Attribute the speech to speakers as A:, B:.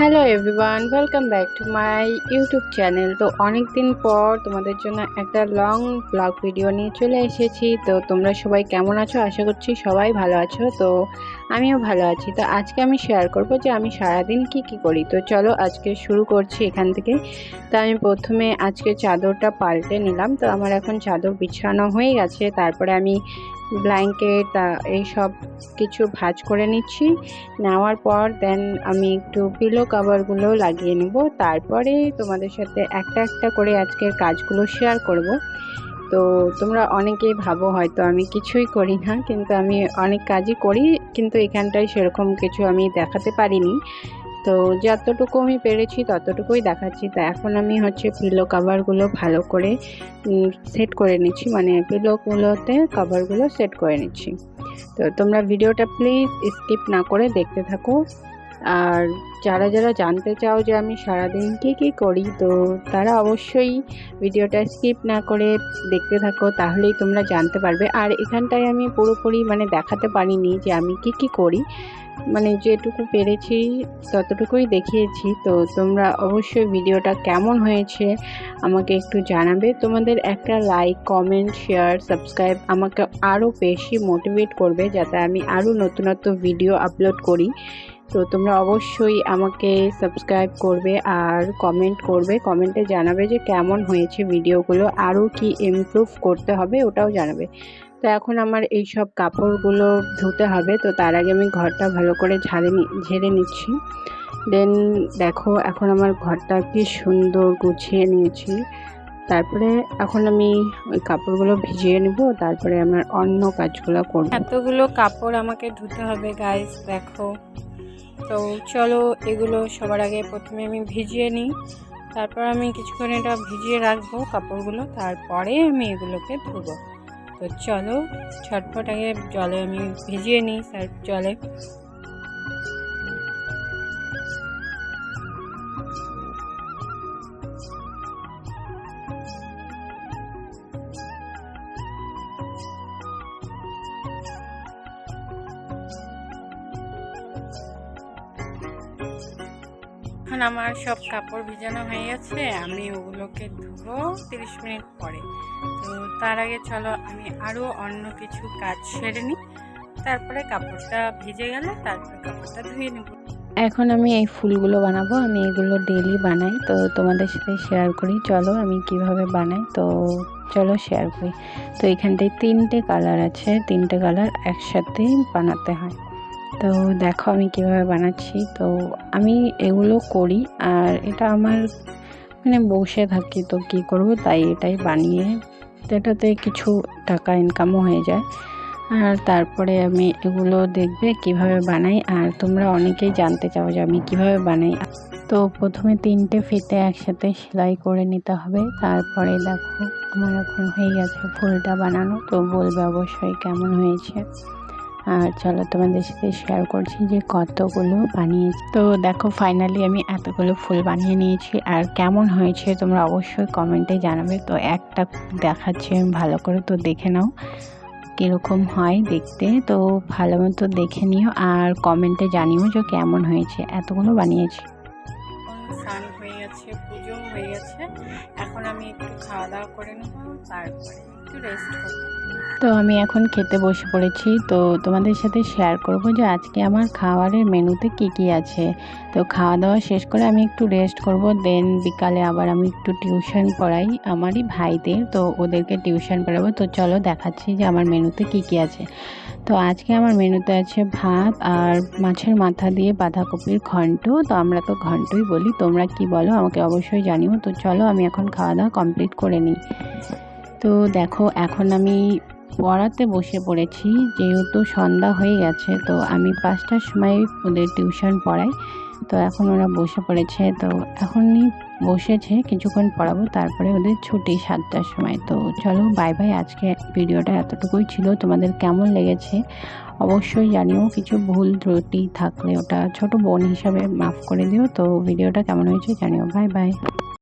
A: Hello everyone welcome back to my YouTube channel তো অনেক দিন পর তোমাদের জন্য একটা লং ব্লগ ভিডিও নিয়ে চলে এসেছি। তো তোমরা সবাই কেমন আছো? আশা করছি সবাই ভালো আছো। তো আমিও ভালো আছি। তো আজকে আমি শেয়ার করব যে আমি সারাদিন কি কি করি। তো চলো আজকে শুরু করছি এখান থেকে। তো আমি প্রথমে আজকে চাদরটা পাল্টে নিলাম। তো আমার এখন চাদর বিছানো হয়ে গেছে। তারপরে আমি ব্ল্যাঙ্কেট এই সব কিছু ভাজ করে নিচ্ছি। নেওয়ার পর দেন আমি একটু পিলো কাভারগুলো লাগিয়ে নেব। তারপরে তোমাদের সাথে একটা একটা করে আজকের কাজগুলো শেয়ার করব। তো তোমরা অনেকেই ভাবো হয়তো আমি কিছুই করি না, কিন্তু আমি অনেক কাজই করি, কিন্তু এখানটায় সেরকম কিছু আমি দেখাতে পারিনি। তো যতটুকু আমি পেরেছি ততটুকুই দেখাচ্ছি। তো এখন আমি হচ্ছে পিলো কাভারগুলো ভালো করে সেট করে নিচ্ছি। মানে পিলোগুলোতে কাভারগুলো সেট করে নিচ্ছি। তো তোমরা ভিডিওটা প্লিজ স্কিপ না করে দেখতে থাকো। আর যারা যারা জানতে চাও যে আমি সারাদিন কী কী করি তো তারা অবশ্যই ভিডিওটা স্কিপ না করে দেখতে থাকো তাহলেই তোমরা জানতে পারবে। আর এখানটায় আমি পুরোপুরি মানে দেখাতে পারিনি যে আমি কি কি করি। মানে যেটুকু পেরেছি ততটুকুই দেখিয়েছি। তো তোমরা অবশ্যই ভিডিওটা কেমন হয়েছে আমাকে একটু জানাবে। তোমাদের একটা লাইক কমেন্ট শেয়ার সাবস্ক্রাইব আমাকে আরও বেশি মোটিভেট করবে যাতে আমি আরও নতুনত্ব ভিডিও আপলোড করি। তো তোমরা অবশ্যই আমাকে সাবস্ক্রাইব করবে আর কমেন্ট করবে। কমেন্টে জানাবে যে কেমন হয়েছে ভিডিওগুলো আরও কি ইমপ্রুভ করতে হবে ওটাও জানাবে। তো এখন আমার এই সব কাপড়গুলো ধুতে হবে, তো তার আগে আমি ঘরটা ভালো করে ঝাড়ে ঝেড়ে নিচ্ছি। দেন দেখো, এখন আমার ঘরটা কি সুন্দর গুছিয়ে নিয়েছি। তারপরে এখন আমি ওই কাপড়গুলো ভিজিয়ে নেব, তারপরে আমার অন্য কাজগুলো করব। এতগুলো কাপড় আমাকে ধুতে হবে গাইস দেখো। তো চলো, এগুলো সবার আগে প্রথমে আমি ভিজিয়ে নিই। তারপর আমি কিছুক্ষণ এটা ভিজিয়ে রাখব কাপড়গুলো, তারপরে আমি এগুলোকে ধুবো। তো চলো, ছটফট আগে জলে আমি ভিজিয়ে নিই সার্ফ জলে। এখন আমার সব কাপড় ভিজানো হয়ে গেছে, আমি ওগুলোকে ধুবো তিরিশ মিনিট পরে। তো তার আগে চলো আমি আরও অন্য কিছু কাজ সেরে নিই। তারপরে কাপড়টা ভিজে গেলে, তারপরে কাপড়টা ধুয়ে নেব। এখন আমি এই ফুলগুলো বানাবো, আমি এগুলো ডেলি বানাই, তো তোমাদের সাথে শেয়ার করি। চলো আমি কীভাবে বানাই, তো চলো শেয়ার করি। তো এখানটায় তিনটে কালার আছে, তিনটে কালার একসাথেই বানাতে হয়। তো দেখো আমি কীভাবে বানাচ্ছি। তো আমি এগুলো করি আর এটা আমার মানে বসে থাকি তো কি করব তাই এটাই বানিয়ে তো এটাতে কিছু টাকা ইনকামও হয়ে যায়। আর তারপরে আমি এগুলো দেখবে কীভাবে বানাই আর তোমরা অনেকেই জানতে চাও যে আমি কীভাবে বানাই। তো প্রথমে তিনটে ফিতে একসাথে সেলাই করে নিতে হবে। তারপরে দেখো আমার এখন হয়ে গেছে ফুলটা বানানো। তো বলবে অবশ্যই কেমন হয়েছে। আর চলো তোমাদের সাথে শেয়ার করছি যে কতগুলো বানিয়েছি। তো দেখো ফাইনালি আমি এতগুলো ফুল বানিয়ে নিয়েছি। আর কেমন হয়েছে তোমরা অবশ্যই কমেন্টে জানাবে। তো একটা দেখাচ্ছি আমি ভালো করে, তো দেখে নাও কীরকম হয় দেখতে। তো ভালো মতো দেখে নিও আর কমেন্টে জানিও যে কেমন হয়েছে। এতগুলো বানিয়েছি। স্নান হয়ে গেছে, পুজো হয়ে গেছে। এখন আমি একটু খাওয়া দাওয়া করে নেব, তারপরে একটু রেস্ট করব। তো আমি এখন খেতে বসে পড়েছি। তো তোমাদের সাথে শেয়ার করব যে আজকে আমার খাবারের মেনুতে কি কি আছে। তো খাওয়া দাওয়া শেষ করে আমি একটু রেস্ট করব দেন বিকালে আবার আমি একটু টিউশন পড়াই আমারই ভাইদের। তো ওদেরকে টিউশন পড়াবো। তো চলো দেখাচ্ছি যে আমার মেনুতে কি কি আছে। তো আজকে আমার মেনুতে আছে ভাত আর মাছের মাথা দিয়ে বাঁধাকপির ঘন্ট। তো আমরা তো ঘন্টই বলি, তোমরা কি বলো? আমাকে অবশ্যই জানিও। তো চলো আমি এখন খাওয়া দাওয়া কমপ্লিট করে নিই। তো দেখো, এখন আমি পড়াতে বসে পড়েছি, যেহেতু সন্ধ্যা হয়ে গেছে, তো আমি পাঁচটার সময় ওদের টিউশন পড়াই। তো এখন ওরা বসে পড়েছে, তো এখনই বসেছে, কিছুক্ষণ পড়াবো, তারপরে ওদের ছুটি সাতটার সময়। তো চলো বাই বাই আজকে ভিডিওটা এতটুকুই ছিল। তোমাদের কেমন লেগেছে অবশ্যই জানিও, কিছু ভুল ত্রুটি থাকলে ওটা ছোট বোন হিসাবে মাফ করে দিও। তো ভিডিওটা কেমন হয়েছে জানিও। Bye bye